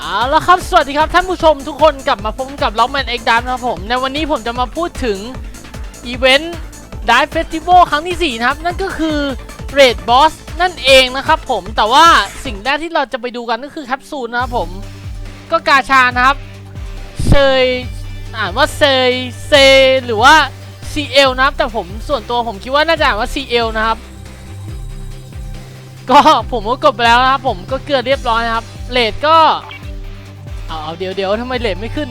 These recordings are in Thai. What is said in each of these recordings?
เอาละครับ สวัสดีครับท่านผู้ชมทุกคนกลับมาพบกับล็อกแมนเอ็กดามนะครับผม ในวันนี้ผมจะมาพูดถึงอีเวนต์ดิฟเฟสติวัลครั้งที่ 4 นะครับ นั่นก็คือ Raid Boss นั่นเองนะครับผมแต่ว่าสิ่งแรกที่เราจะไปดูกันก็คือแคปซูลนะครับผม ก็กาชานะครับเซยอ่านว่าเซยเซหรือว่า CL นะครับ แต่ผมส่วนตัวผมคิดว่าน่าจะอ่านว่า CL นะครับก็ผมก็กดไปแล้วนะครับผมก็เกลือเรียบร้อยนะครับเลทก็ เอาเอาเดี๋ยวเดี๋ยวทำไมเลทไม่ขึ้น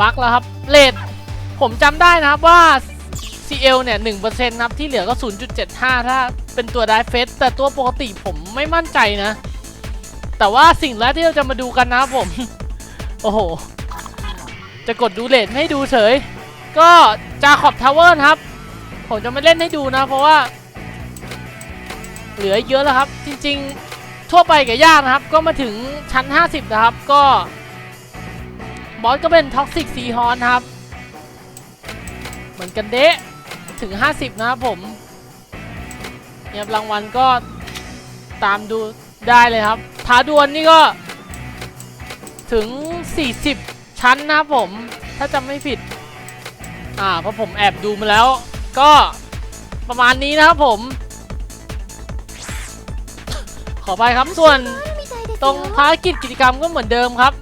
บั๊กแล้วครับเลทผมจำได้นะครับว่า CL เนี่ย1%นะครับที่เหลือก็ 0.75 ถ้าเป็นตัวไดเฟสแต่ตัวปกติผมไม่มั่นใจนะ แต่ว่าสิ่งแรกที่เราจะมาดูกันนะครับผม โอ้โห จะกดดูเลทให้ดูเฉย ก็จาขอบทาวเวอร์ครับ ผมจะไม่เล่นให้ดูนะ เพราะว่า เหลือเยอะแล้วครับ จริง ๆ ทั่วไปกับยากนะครับ ก็มาถึงชั้น 50 นะครับ ก็บอสก็เป็นท็อกซิกซีฮอนครับ เหมือนกันเดะถึง 50 นะครับผมเนี่ยรางวัลก็ตามดูได้เลยครับท้าดวลนี่ก็ถึง 40 ชั้นนะครับผม ถ้าจำไม่ผิด อ่าเพราะผมแอบดูมาแล้ว ก็ประมาณนี้นะครับผม ขอไปครับส่วนตรงภารกิจกิจกรรมก็เหมือนเดิมครับ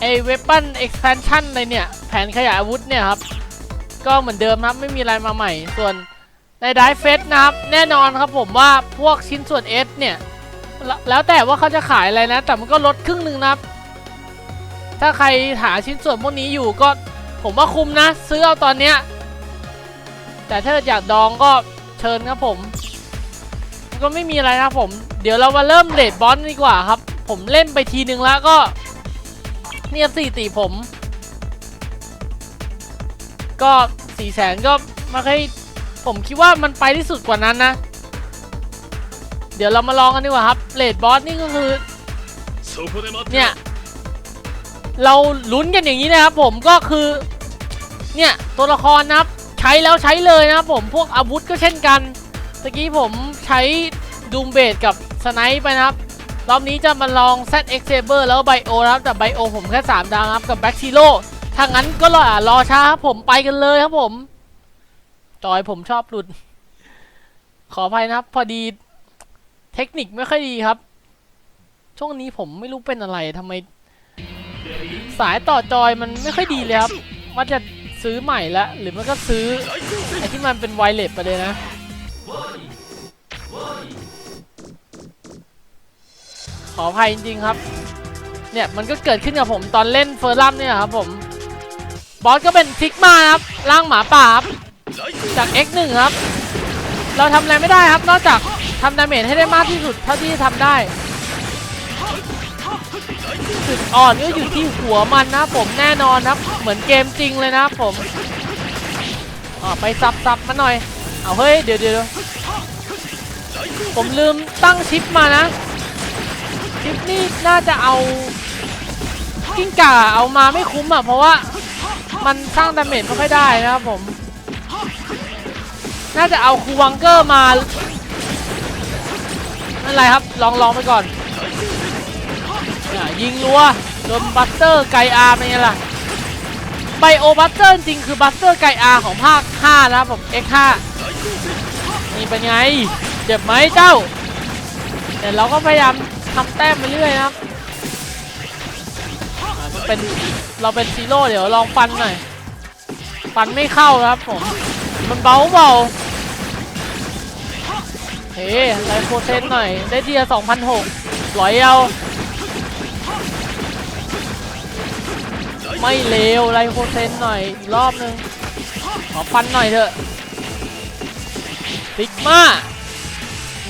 ไอเวปันเอ็กซ์แพนชั่นอะไรเนี่ย แผนขยายอาวุธเนี่ยครับ ก็เหมือนเดิมครับไม่มีอะไรมาใหม่ ส่วนในไดเฟสนะครับ แน่นอนครับผมว่าพวกชิ้นส่วน S เนี่ยแล้วแล้วแต่ว่าเขาจะขายอะไรนะ แต่มันก็ลดครึ่งหนึ่งนะครับ ถ้าใครหาชิ้นส่วนพวกนี้อยู่ก็ผมว่าคุ้มนะ ซื้อเอาตอนเนี้ยแต่ถ้าอยากดองก็เชิญครับผม ก็ไม่มีอะไรนะผม เดี๋ยวเรามาเริ่มเลดบอสดีกว่าครับ ผมเล่นไปทีนึงแล้วก็เนี่ยสี่ตีผม ก็สี่แสนก็มาให้ผมคิดว่ามันไปที่สุดกว่านั้นนะ เดี๋ยวเรามาลองกันดีกว่าครับเลดบอสนี่ก็คือเนี่ยเราลุ้นกันอย่างนี้นะครับผมก็คือเนี่ยตัวละครนะครับ ใช้แล้วใช้เลยนะครับผมพวกอาวุธก็เช่นกันตะกี้ผม ใช้ดูมเบดกับสไนป์ไปนะครับ รอบนี้จะมาลอง ZX Saber แล้วไบโอนะครับ แต่ไบโอผมแค่ 3 ดาวครับกับแบ็กซิโลถ้างั้นก็รอรอช้าครับผมไปกันเลยครับผม จอยผมชอบหลุด ขออภัยนะครับ พอดีเทคนิคไม่ค่อยดีครับ ช่วงนี้ผมไม่รู้เป็นอะไรทำไม สายต่อจอยมันไม่ค่อยดีเลยครับว่าจะซื้อใหม่ละหรือมันก็ซื้อไอที่มันเป็นไวเลสไปเลยนะ ขออภัยจริงๆครับ เนี่ยมันก็เกิดขึ้นกับผมตอนเล่นเฟอร์ลัมเนี่ยครับผมบอสก็เป็นซิกมาครับร่างหมาป่าครับจาก X1 ครับ เราทำอะไรไม่ได้ครับ นอกจากทำดาเมจให้ได้มากที่สุดเท่าที่ทำได้จุดอ่อนก็อยู่ที่หัวมันนะผมแน่นอนครับ เหมือนเกมจริงเลยนะผมอ่าไปซับซับมาหน่อย เอาเฮ้ยเดี๋ยวเดี๋ยวผมลืมตั้งชิปมานะ ชิปนี่น่าจะเอากิ้งก่าเอามาไม่คุ้มอะ เพราะว่ามันสร้างดาเมจไม่ค่อยได้นะครับผม น่าจะเอาคูวังเกอร์มานั่นไรครับ ลองลองไปก่อนยิงรัวโดนบัสเตอร์ไกอาร์เป็นไงล่ะไบโอบัสเตอร์จริงคือบัสเตอร์ไกอาร์ของภาค 5 นะครับผม X5 นี่เป็นไง เจ็บไหมเจ้า แต่เราก็พยายาม ทำแต้มไปเรื่อยนะครับเป็นเราเป็นซีโร่เดี๋ยวลองฟันหน่อย ฟันไม่เข้าครับผม มันเบาเบาเฮ้ไลโคเซนหน่อย ได้เดีย2,006ร้อยเอา ไม่เลวไลโคเซนหน่อยอีกรอบนึง ขอฟันหน่อยเถอะซิกมา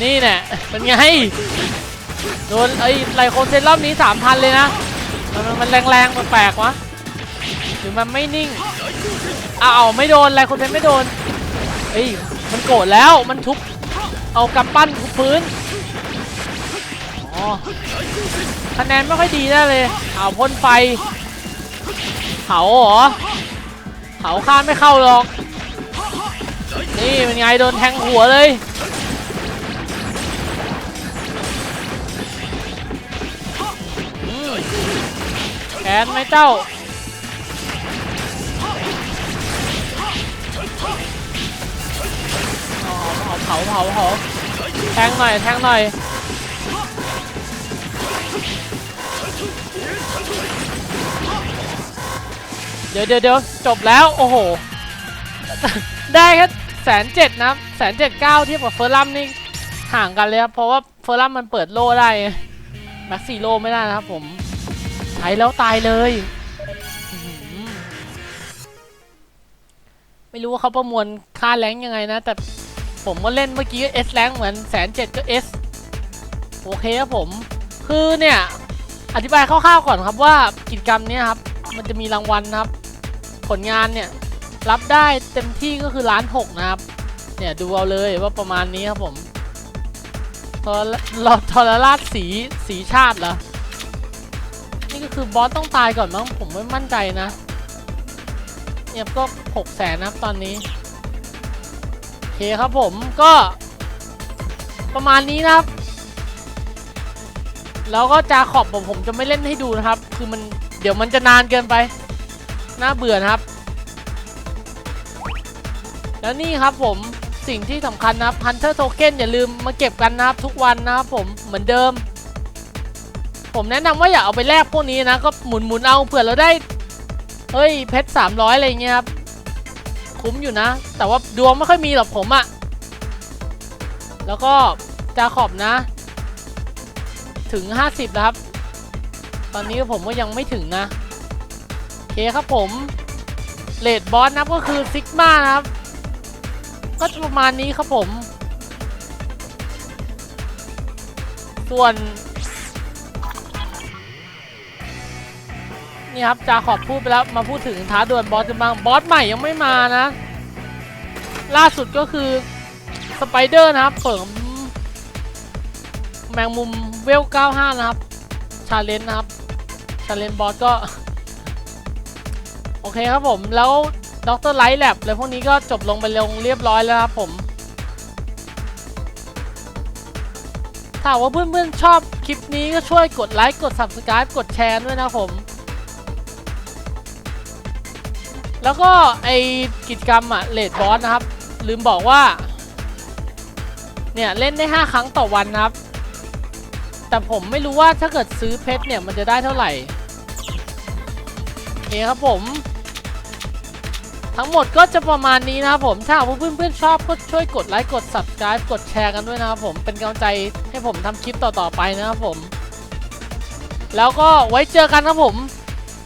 นี่แน่เป็นไง โดนไอ้ไลโคเซนรอบนี้3,000เลยนะ มันมันแรงๆแปลกๆวะหรือมันไม่นิ่งอ้าวไม่โดนไลโคเซนไม่โดนเอ้ยมันโกรธแล้วมันทุบเอากำปั้นทุบพื้นอ๋อคะแนนไม่ค่อยดีแน่เลยเอาวพ่นไฟเผาเหรอเผาข้ามไม่เข้าหรอกนี่เป็นไงโดนแทงหัวเลย แขนไหมเจ้าเอาเอาเผาเผาเผาแทงหน่อย แทงหน่อย เดี๋ยวเดี๋ยวเดี๋ยวจบแล้ว โอ้โห ได้แค่แสนเจ็ดนะแสนเจ็ดเก้าเทียบกับเฟอร์ลัมนี่ห่างกันเลยครับ เพราะว่าเฟอร์ลัมมันเปิดโล่ได้แม็กซี่โล่ไม่ได้นะครับผม ใช้แล้วตายเลย ไม่รู้ว่าเขาประมวลค่าแรงยังไงนะ แต่ผมก็เล่นเมื่อกี้เอสแรงเหมือนแสนเจ็ดก็เอสโอเคครับผม คือเนี่ย อธิบายคร่าวๆก่อนครับว่ากิจกรรมเนี้ยครับ มันจะมีรางวัลนะครับ ผลงานเนี่ย รับได้เต็มที่ก็คือล้านหกนะครับ เนี่ยดูเอาเลยว่าประมาณนี้ครับผมทรลทรราชสีสีชาติเหรอ นี่ก็คือบอสต้องตายก่อนมั้งผมไม่มั่นใจนะ เนี่ยก็หกแสนนะครับตอนนี้ โอเคครับผมก็ ประมาณนี้นะครับ แล้วก็จาขอบผมผมจะไม่เล่นให้ดูนะครับ คือมันเดี๋ยวมันจะนานเกินไป น่าเบื่อนะครับ แล้วนี่ครับผมสิ่งที่สำคัญนะครับ Hunter Token อย่าลืมมาเก็บกันนะครับทุกวันนะครับผมเหมือนเดิม ผมแนะนำว่าอย่าเอาไปแลกพวกนี้นะ ก็หมุนหมุนๆเอาเผื่อเราได้ เฮ้ยเพชรสามร้อยอะไรเงี้ยครับ คุ้มอยู่นะ แต่ว่าดวงไม่ค่อยมีหรอกผมอะแล้วก็จาขอบนะ ถึง 50แล้วครับ ตอนนี้ผมก็ยังไม่ถึงนะโอเคครับผมเลดบอสนะก็คือซิกมานะครับ ก็ประมาณนี้ครับผม ส่วน นี่ครับจาขอบพูดไปแล้วมาพูดถึงท้าดวลบอสกันบ้างบอสใหม่ยังไม่มานะ ล่าสุดก็คือสไปเดอร์นะครับเสริมแมงมุมเวล 95 นะครับ ชาเลนจ์นะครับ ชาเลนจ์บอสก็ โอเคครับผมแล้วด็อกเตอร์ไลท์แลบอะไรพวกนี้ก็จบลงไปลงเรียบร้อยแล้วครับผมถ้าว่าเพื่อนๆชอบคลิปนี้ก็ช่วยกดไลค์กด Subscribe กดแชร์ด้วยนะครับผม แล้วก็ไอกิจกรรมอะเลดบอสนะครับ ลืมบอกว่า เนี่ยเล่นได้ 5 ครั้งต่อวันนะครับ แต่ผมไม่รู้ว่าถ้าเกิดซื้อเพชรเนี่ยมันจะได้เท่าไหร่โอเคครับผม ทั้งหมดก็จะประมาณนี้นะครับผม ถ้าหากว่าเพื่อนๆชอบก็ช่วยกดไลค์กด Subscribe กดแชร์กันด้วยนะครับผมเป็นกำลังใจให้ผมทำคลิปต่อๆไปนะครับผม แล้วก็ไว้เจอกันครับผม